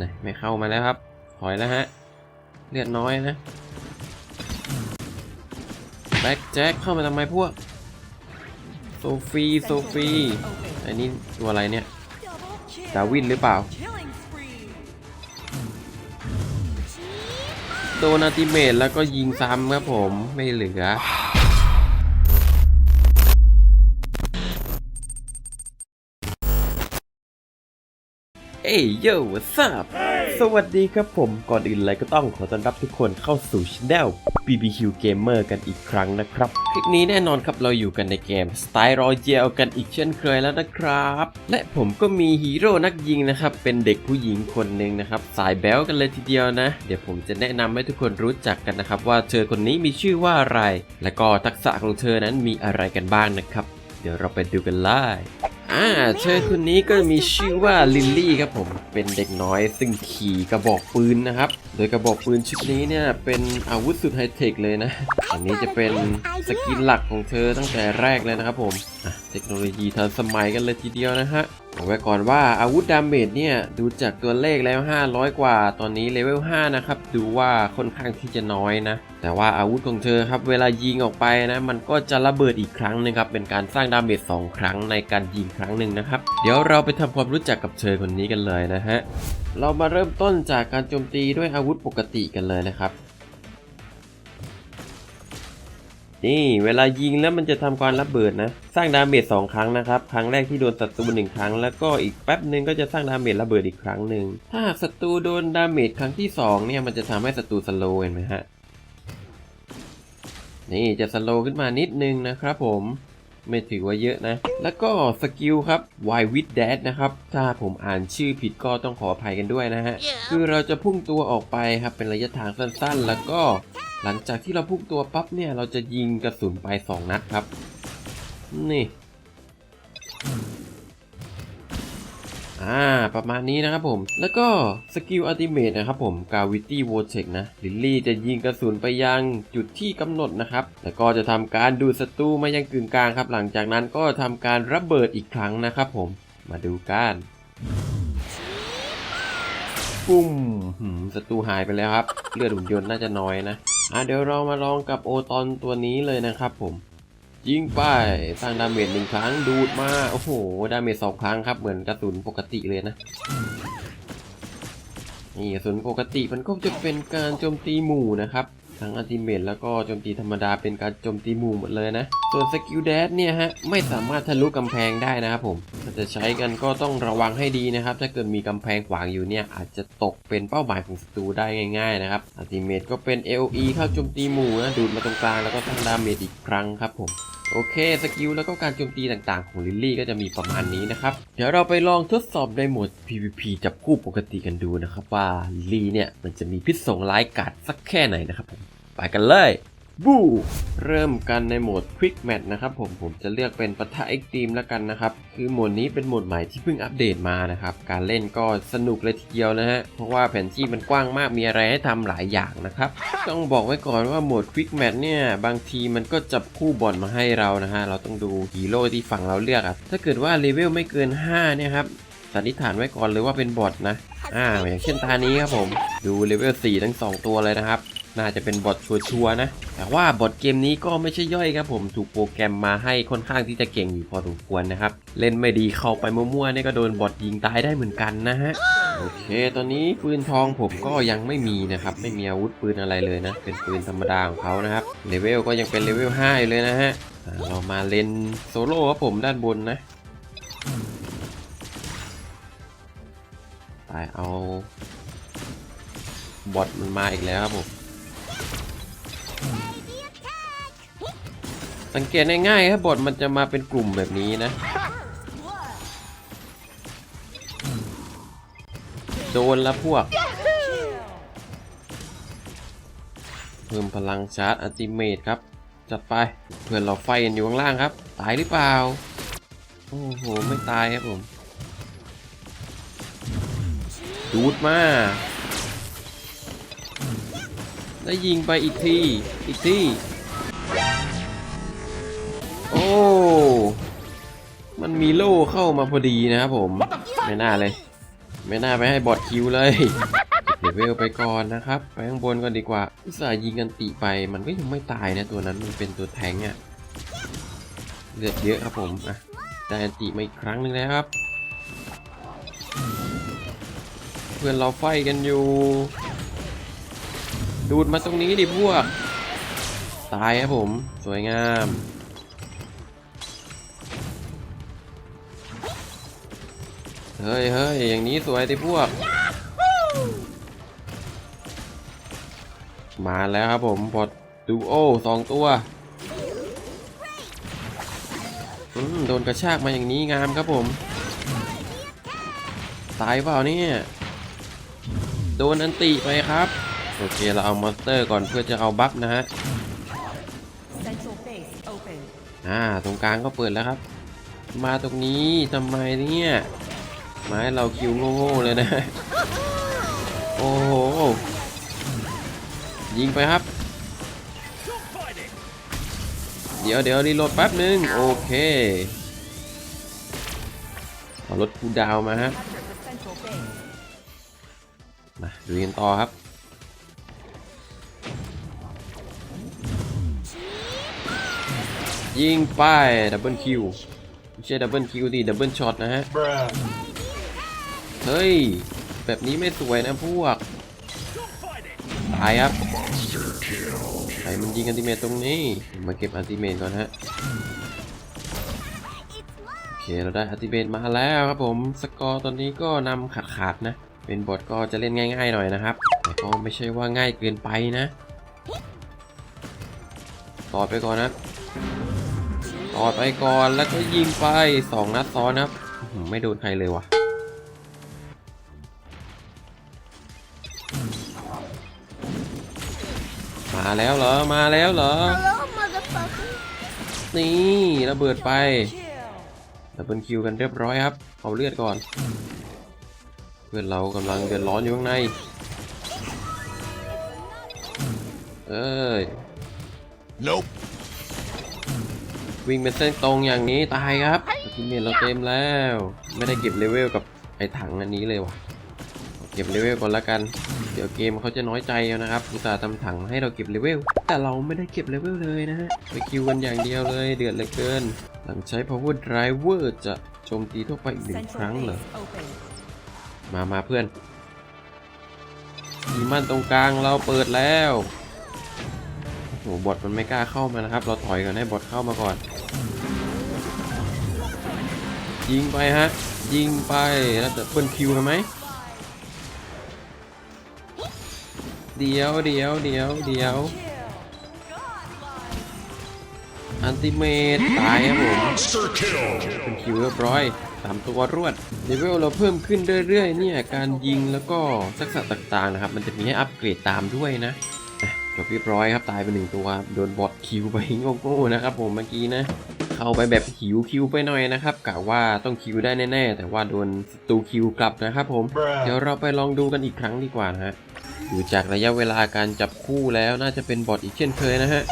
นะไม่เข้ามาแล้วครับ ถอยแล้วฮะ เลือดน้อยนะ แบ็กแจ็คเข้ามาทำไมพวก โซฟีโซฟี อันนี้ตัวอะไรเนี่ย ดาวินหรือเปล่า โดนอัติเมตแล้วก็ยิงซ้ำครับผม ไม่เหลือ เอ้ยโย่ทราบสวัสดีครับผม ก่อนอื่นเลยก็ต้องขอต้อนรับทุกคนเข้าสู่ช anel BBQ Gamer กันอีกครั้งนะครับ คลิปนี้แน่นอนครับเราอยู่กันในเกม Style Royale กันอีกเช่นเคยแล้วนะครับ และผมก็มีฮีโร่นักยิงนะครับ เป็นเด็กผู้หญิงคนหนึ่งนะครับ สายแบ๊วกันเลยทีเดียวนะ เดี๋ยวผมจะแนะนำให้ทุกคนรู้จักกันนะครับ ว่าเธอคนนี้มีชื่อว่าอะไร และก็ทักษะของเธอนั้นมีอะไรกันบ้างนะครับ เดี๋ยวเราไปดูกันเลย อ่าเธอคนนี้ก็มีชื่อว่าลิลลี่ครับผมเป็นเด็กน้อยซึ่งขี่กระบอกปืนนะครับ โดยกระบอกปืนชุดนี้เนี่ยเป็นอาวุธสุดไฮเทคเลยนะ อันนี้จะเป็นสกินหลักของเธอตั้งแต่แรกเลยนะครับผมอะ เทคโนโลยีทันสมัยกันเลยทีเดียวนะฮะบอกไว้ก่อนว่าอาวุธดาเมจเนี่ยดูจากตัวเลขแล้ว 500 กว่า ตอนนี้เลเวล 5 นะครับ ดูว่าค่อนข้างที่จะน้อยนะ แต่ว่าอาวุธของเธอครับ เวลายิงออกไปนะ มันก็จะระเบิดอีกครั้งหนึงครับ เป็นการสร้างดาเมจ2ครั้งในการยิงครั้งหนึ่งนะครับ เดี๋ยวเราไปทำความรู้จักกับเธอคนนี้กันเลยนะฮะ เรามาเริ่มต้นจากการโจมตีด้วยอาวุธปกติกันเลยนะครับ นี่เวลายิงแล้วมันจะทำการระเบิดนะ สร้างดาเมจสองครั้งนะครับ ครั้งแรกที่โดนศัตรูหนึ่งครั้ง แล้วก็อีกแป๊บหนึ่งก็จะสร้างดาเมจระเบิดอีกครั้งหนึ่งถ้าหากศัตรูโดนดาเมจครั้งที่สองเนี่ยมันจะทำให้ศัตรูสโลว์เห็นไหมฮะนี่จะสโลว์ขึ้นมานิดนึงนะครับผมไม่ถือว่าเยอะนะ แล้วก็สกิลครับ Y with Dash นะครับ ถ้าผมอ่านชื่อผิดก็ต้องขออภัยกันด้วยนะฮะคือเราจะพุ่งตัวออกไปครับเป็นระยะทางสั้นๆ แล้วก็ หลังจากที่เราพุ่งตัวปั๊บเนี่ย เราจะยิงกระสุนไป2นัดครับ นี่ อ่า ประมาณนี้นะครับผม แล้วก็สกิลอัลติเมทนะครับผม Gravity Vortex นะ ลิลลี่จะยิงกระสุนไปยังจุดที่กำหนดนะครับ แล้วก็จะทำการดูดศัตรูมายังกึ่งกลางครับ หลังจากนั้นก็ทำการระเบิดอีกครั้งนะครับผม มาดูกันปุ้มศัตรูหายไปแล้วครับ เลือดหุ่นยนต์น่าจะน้อยนะ อะเดี๋ยวเรามาลองกับโอตอนตัวนี้เลยนะครับผม ยิงไปสร้างดาเมจหนึ่งครั้งดูดมา โอ้โห ดาเมจสองครั้งครับ เหมือนกระสุนปกติเลยนะ นี่กระสุนปกติมันก็จะเป็นการโจมตีหมู่นะครับ ทั้งอัลติเมทแล้วก็โจมตีธรรมดาเป็นการโจมตีหมู่หมดเลยนะ ส่วนสกิลแดดเนี่ยฮะไม่สามารถทะลุกำแพงได้นะครับผมถ้าจะใช้กันก็ต้องระวังให้ดีนะครับ ถ้าเกิดมีกำแพงขวางอยู่เนี่ยอาจจะตกเป็นเป้าหมายของศัตรูได้ง่ายๆนะครับอัลติเมทก็เป็น LE เข้าโจมตีหมู่นะดูดมาตรงกลางแล้วก็สร้างดาเมจอีกครั้งครับผม โอเคสกิลแล้วก็การโจมตีต่างๆของลิลลี่ก็จะมีประมาณนี้นะครับ เดี๋ยวเราไปลองทดสอบในโหมด PVP จับคู่ปกติกันดูนะครับว่าลิลลี่เนี่ยมันจะมีพิษสงร้ายกาดสักแค่ไหนนะครับผมไปกันเลย บูเริ่มกันในโหมด Quick Match นะครับผมผมจะเลือกเป็นปะทะ Extreme แล้วกันนะครับ คือโหมดนี้เป็นโหมดใหม่ที่เพิ่งอัปเดตมานะครับ การเล่นก็สนุกเลยทีเดียวนะฮะ เพราะว่าแผนที่มันกว้างมากมีอะไรให้ทำหลายอย่างนะครับ ต้องบอกไว้ก่อนว่าโหมด Quick Match เนี่ย บางทีมันก็จับคู่บอลมาให้เรานะฮะ เราต้องดูฮีโร่ที่ฝั่งเราเลือกอะถ้าเกิดว่าเลเวลไม่เกิน 5 เนี่ยครับสันนิษฐานไว้ก่อนเลยว่าเป็นบอทนะอ่าอย่างเช่นตานี้ครับผมดูเลเวล4ทั้ง 2 ตัวเลยนะครับ น่าจะเป็นบอทชัวร์ๆนะ แต่ว่าบอทเกมนี้ก็ไม่ใช่ย่อยครับผม ถูกโปรแกรมมาให้ค่อนข้างที่จะเก่งอยู่พอสมควรนะครับ เล่นไม่ดีเข้าไปมั่วๆเนี่ยก็โดนบอทยิงตายได้เหมือนกันนะฮะ โอเค ตอนนี้ปืนทองผมก็ยังไม่มีนะครับ ไม่มีอาวุธปืนอะไรเลยนะ เป็นปืนธรรมดาของเขานะครับ เลเวลก็ยังเป็นเลเวล5อยู่เลยนะฮะ เรามาเล่นโซโล่ครับผมด้านบนนะไปเอาบอทมันมาอีกแล้วครับผม สังเกตง่ายๆครับบทมันจะมาเป็นกลุ่มแบบนี้นะ โดนล้วพวก เพิ่มพลังชาร์จอัติเมทครับ จัดไป เพื่อนเราไฟกันอยู่ข้างล่างครับ ตายหรือเปล่า โอ้โห ไม่ตายครับผม ดูดมาได้ยิงไปอีกที อีกที โอ้ มันมีโล่เข้ามาพอดีนะครับผม ไม่น่าเลย ไม่น่าไปให้บอทคิวเลยเก็บเลเวลไปก่อนนะครับ ไปข้างบนก่อนดีกว่าอุตส่าห์ยิงกันติไป มันก็ยังไม่ตายนะตัวนั้นมันเป็นตัวแทงอะเลือดเยอะครับผมอะได้อันติมาอีกครั้งหนึ่งแล้วครับ เพื่อนเราไฟกันอยู่ ดูดมาตรงนี้ดิพวก ตายครับผม สวยงาม เฮ้ยเฮ้ยอย่างนี้สวยดิพวก มาแล้วครับผมบอดดูโอสองตัวอืมโดนกระชากมาอย่างนี้งามครับผม ตายเปล่าเนี่ย โดนอันติไปครับ โอเคเราเอามอนสเตอร์ก่อนเพื่อจะเอาบัฟนะฮะ Central base open. อ่าตรงกลางก็เปิดแล้วครับ มาตรงนี้ทำไมเนี่ย มาให้เราคิวโง่ๆเลยนะ โอ้โห ยิงไปครับ เดี๋ยวเดี๋ยวรีโหลดแป๊บนึง โอเค เอารถคูดาวมาฮะ มาดูกันต่อครับยิงไปดับเบิลคิวไม่ใช่ดับเบิลคิวดิดับเบิลช็อตนะฮะ เฮ้ย แบบนี้ไม่สวยนะพวก ตายครับใครมันยิงอันติเมตตรงนี้ มาเก็บอันติเมตก่อนฮะ โอเค เราได้อันติเมตมาแล้วครับผม สกอร์ตอนนี้ก็นำขาดขาดๆนะ เป็นบทก็จะเล่นง่ายๆหน่อยนะครับ แต่ก็ไม่ใช่ว่าง่ายเกินไปนะต่อไปก่อนนะต่อไปก่อนแล้วก็ยิงไปสองนัดซ้อนนะครับไม่โดนใครเลยว่ะ มาแล้วเหรอ มาแล้วเหรอ Hello, motherfucker. นี่ระเบิดไป Kill. ดับเบิลคิวกันเรียบร้อยครับ เอาเลือดก่อน เพื่อนเรากำลังเดือดร้อนอยู่ข้างใน เอ้ย Nope. วิ่งเป็นเส้นตรงอย่างนี้ตายครับทีมเมทเราเต็มแล้ว ไม่ได้เก็บเลเวลกับไอ้ถังอันนี้เลยว่ะ เก็บเลเวลก่อนละกัน เดี๋ยวเกมเขาจะน้อยใจนะครับอุตส่าห์ทำถังให้เราเก็บเลเวล แต่เราไม่ได้เก็บเลเวลเลยนะฮะ ไปคิวกันอย่างเดียวเลยเดือดเหลือเกิน หลังใช้ power driver จะโจมตีทั่วไปอีกหนึ่งครั้งเหรอ มามาเพื่อนดีมันตรงกลางเราเปิดแล้วโอ้โหบอทมันไม่กล้าเข้ามานะครับ เราถอยก่อนให้บอทเข้ามาก่อน ยิงไปฮะ ยิงไปแล้วจะเบิ้ลคิวกันไหม เดี๋ยวเดี๋ยวเดี๋ยวเดี๋ยวอันติเมตตายครับผม Monster kill. เป็นคิวเรียบร้อยสามตัวรวดเลเวลเราเพิ่มขึ้นเรื่อยๆเนี่ยการยิงแล้วก็ทักษะต่างๆนะครับ มันจะมีให้อัปเกรดตามด้วยนะอะจบเรียบร้อยครับตายไปหนึ่งตัวโดนบอทคิวไปโง่ๆนะครับผมเมื่อกี้นะเข้าไปแบบหิวคิวไปหน่อยนะครับกะว่าต้องคิวได้แน่ๆ แต่ว่าโดนศัตรูคิวกลับนะครับผม เดี๋ยวเราไปลองดูกันอีกครั้งดีกว่านะฮะ ดูจากระยะเวลาการจับคู่แล้วน่าจะเป็นบอทอีกเช่นเคยนะฮะ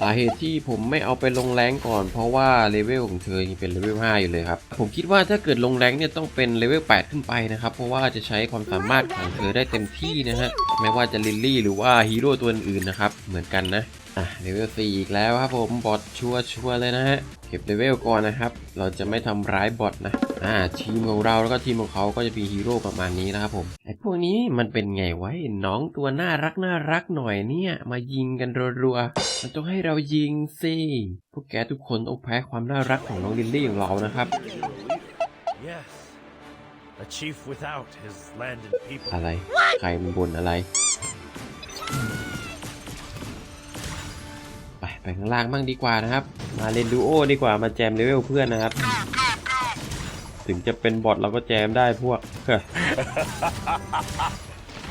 สาเหตุที่ผมไม่เอาไปลงแรงก่อน เพราะว่าเลเวลของเธอยังเป็นเลเวล5อยู่เลยครับ ผมคิดว่าถ้าเกิดลงแรงเนี่ยต้องเป็นเลเวล8ขึ้นไปนะครับ เพราะว่าจะใช้ความสามารถของเธอได้เต็มที่นะฮะไม่ว่าจะลิลลี่หรือว่าฮีโร่ตัวอื่นๆนะครับเหมือนกันนะ อะเลเวล4อีกแล้วครับผมบอทชัวร์ชัวร์เลยนะฮะเก็บเลเวลก่อนนะครับ เราจะไม่ทำร้ายบอทนะอ่าทีมของเราแล้วก็ทีมของเขาก็จะมีฮีโร่ประมาณนี้นะครับผมไอ้พวกนี้มันเป็นไงไว้น้องตัวน่ารักน่ารักหน่อยเนี่ย มายิงกันรัวๆมันต้องให้เรายิงสิพวกแกทุกคนต้องแพ้ความน่ารักของน้องลิลลี่ของเรานะครับ Yes. A chief without his land and people. อะไร ใครมันบนอะไร ไปข้างล่างบ้างดีกว่านะครับ มาเล่นดูโอดีกว่ามาแจมเลเวลเพื่อนนะครับ ถึงจะเป็นบอทเราก็แจมได้พวก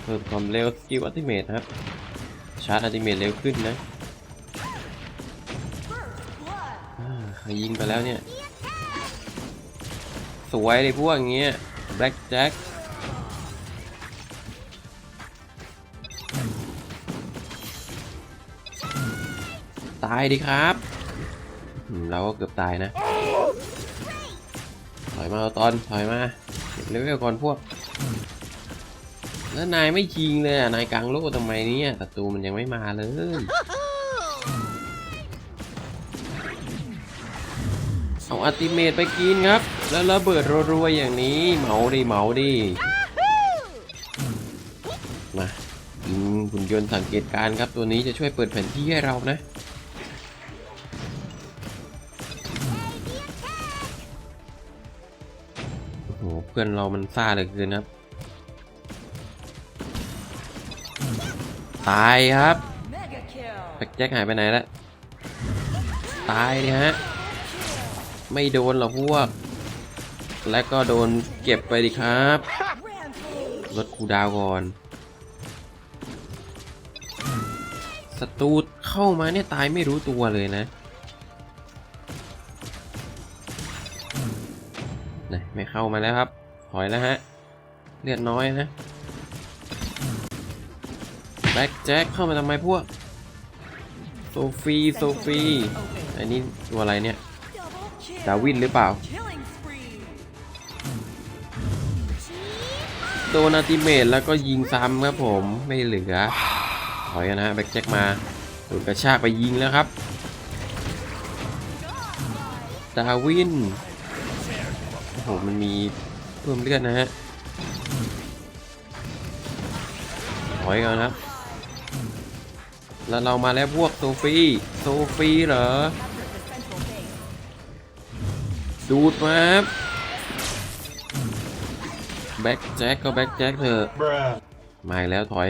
เพิ่มความเร็วสกิลอัติเมทครับ ชาร์จอัติเมทเร็วขึ้นนะยิงไปแล้วเนี่ย สวยเลยพวกอย่างเงี้ยแบล็กแจ็ค ตายดิครับ เราก็เกือบตายนะ ถอยมาตอน ถอยมาเก็วลก่อนพวก แล้วนายไม่ยิงเลยอะนายกลางโลกทำไมเนี่ยศัตรูมันยังไม่มาเลยเอาอัติเมตไปกินครับ แล้วระเบิดรัวๆอย่างนี้ เหมาดิเหมาดิมาหุ่นยนต์สังเกตการครับตัวนี้จะช่วยเปิดแผนที่ให้เรานะ พื่อนเรามันซ่าเหลือเกินครับตายครับแบ็คแจ็คหายไปไหนแล้วตายเนี่ยฮะ ไม่โดนหรอพวก และก็โดนเก็บไปดิครับ Rampage. ลดคูดาวน์ก่อนศัตรูเข้ามาเนี่ยตายไม่รู้ตัวเลยนะนะไม่เข้ามาแล้วครับ อยแล้วฮะ เลือดน้อยนะ แบ็คแจ็คเข้ามาทำไมพวก โซฟีโซฟีอันนี้ตัวอะไรเนี่ย ดาวินหรือเปล่า โดนอัติเมตแล้วก็ยิงซ้ำครับผมไม่เหลือ ถอยนะฮะแบ็คแจ็คมาโดนกระชากไปยิงแล้วครับ ดาวินโอ้โหมันมี เพิ่มเลือดนะฮะถอยกันนะครับแล้วเรามาแล้วพวกโซฟีโซฟีเหรอ ดูดมาครับแบ็คแจ็คก็แบ็คแจ็คเถอะมาอีกแล้วถอย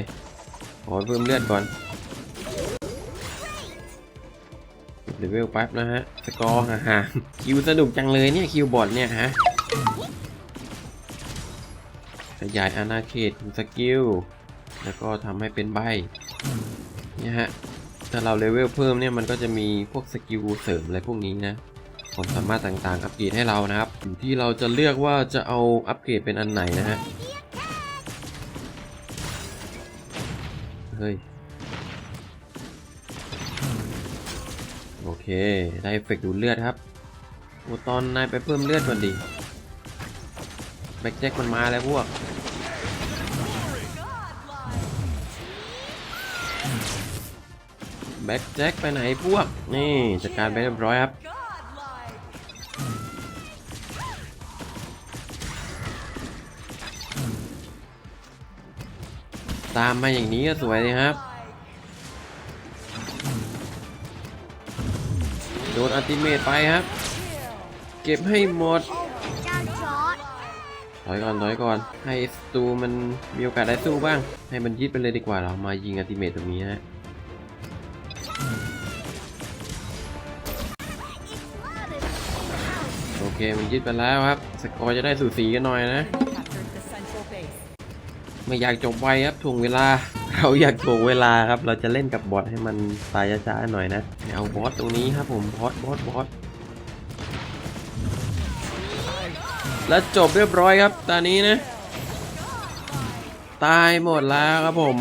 ขอเพิ่มเลือดก่อนเลเวลแป๊บนะฮะ สกอร์ห่าคิวสนุกจังเลยเนี่ย คิวบอร์ดเนี่ยฮะ ยายอาณาเขตสกิล แล้วก็ทำให้เป็นใบเนี่ยฮะ ถ้าเราเลเวลเพิ่มเนี่ยมันก็จะมีพวกสกิลเสริมอะไรพวกนี้นะ ความสามารถต่างๆอัปเกรดให้เรานะครับอยู่ที่เราจะเลือกว่าจะเอาอัปเกรดเป็นอันไหนนะฮะ เฮ้ย โอเค ได้เอฟเฟกต์ดูเลือดครับโอตอนนายไปเพิ่มเลือดก่อนดิแบ็คแจ็คมันมาแล้วพวก แบ็คแจ็คไปไหนพวก นี่จัดการไปเรียบร้อยครับ ตามมาอย่างนี้ก็สวยเลยครับ โดนอัลติเมตไปครับ เก็บให้หมดถอยก่อนถอยก่อน ให้สตูมันมีโอกาสได้สู้บ้าง ให้มันยึดไปเลยดีกว่าเรามายิงอัลติเมตตรงนี้ฮะ มันยึดไปแล้วครับ สกอร์จะได้สูสีกันหน่อยนะ ไม่อยากจบไวครับถ่วงเวลา เราอยากถ่วงเวลาครับ เราจะเล่นกับบอทให้มันตายช้าๆหน่อยนะเอาบอสตรงนี้ครับผมบอสบอสบอสแล้วจบเรียบร้อยครับตอนนี้นะ ตายหมดแล้วครับผม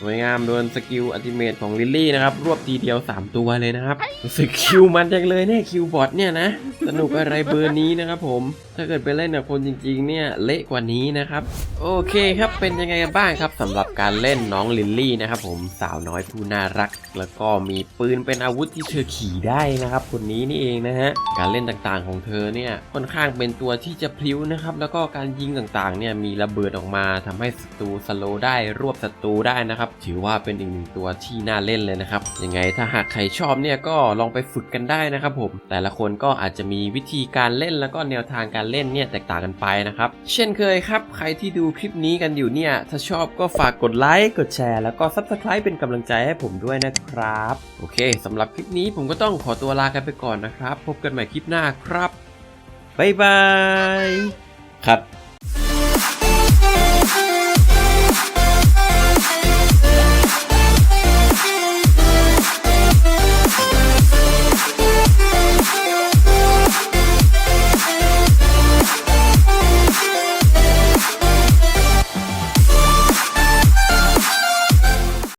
สวยงามโดนสกิลอัลติเมทของลิลลี่นะครับ รวบทีเดียว 3 ตัวเลยนะครับรู้สึกคิวมันจังเลยเนี่ยคิวบอทเนี่ยนะ สนุกอะไรเบอร์นี้นะครับผม ถ้าเกิดไปเล่นกับคนจริงๆเนี่ยเละกว่านี้นะครับ โอเคครับเป็นยังไงกันบ้างครับสำหรับการเล่นน้องลิลลี่นะครับผมสาวน้อยผู้น่ารัก แล้วก็มีปืนเป็นอาวุธที่เธอขี่ได้นะครับ คนนี้นี่เองนะฮะการเล่นต่างๆของเธอเนี่ยค่อนข้างเป็นตัวที่จะพลิ้วนะครับแล้วก็การยิงต่างๆเนี่ยมีระเบิดออกมาทำให้ศัตรูสโลว์ได้รวบศัตรูได้นะครับถือว่าเป็นอีกหนึ่งตัวที่น่าเล่นเลยนะครับยังไงถ้าหากใครชอบเนี่ยก็ลองไปฝึกกันได้นะครับผมแต่ละคนก็อาจจะมีวิธีการเล่นแล้วก็แนวทางการเล่นเนี่ยแตกต่างกันไปนะครับ เช่นเคยครับ ใครที่ดูคลิปนี้กันอยู่เนี่ย ถ้าชอบก็ฝากกดไลค์ กดแชร์ แล้วก็ Subscribe เป็นกำลังใจให้ผมด้วยนะครับ โอเคสำหรับคลิปนี้ผมก็ต้องขอตัวลากันไปก่อนนะครับ พบกันใหม่คลิปหน้าครับบ๊ายบายครับ